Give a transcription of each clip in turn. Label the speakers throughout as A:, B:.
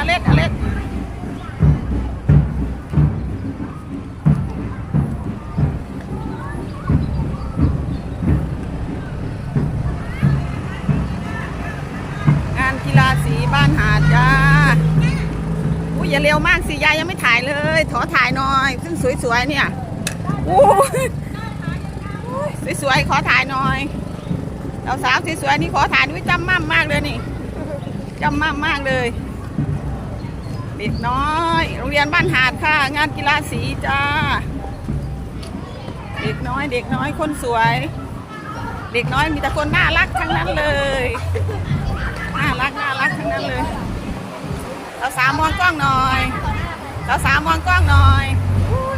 A: อเล็ดอเล็ดงานกีฬาสีบ้านหาดจ้าอุ้ยอย่าเร็วมากสิยายยังไม่ถ่ายเลย ขอถ่ายหน่อย ซึ่งสวยๆเนี่ยอู้ยสวยๆขอถ่ายหน่อยเราสาวสวยๆนี่ขอถ่ายด้วยจำมั่มมากเลยนี่จำมั่มมากเลย เด็กน้อย โรงเรียนบ้านหาดค่ะ งานกีฬาสีจ้า เด็กน้อยเด็กน้อยคนสวย เด็กน้อยมีแต่คนน่ารักทั้งนั้นเลยน่ารักน่ารักทั้งนั้นเลยสาสาวมองกล้องหน่อยสาสาวมองกล้องหน่อย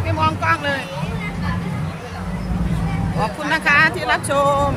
A: ไม่มองกล้องเลยขอบคุณนะคะที่รับชม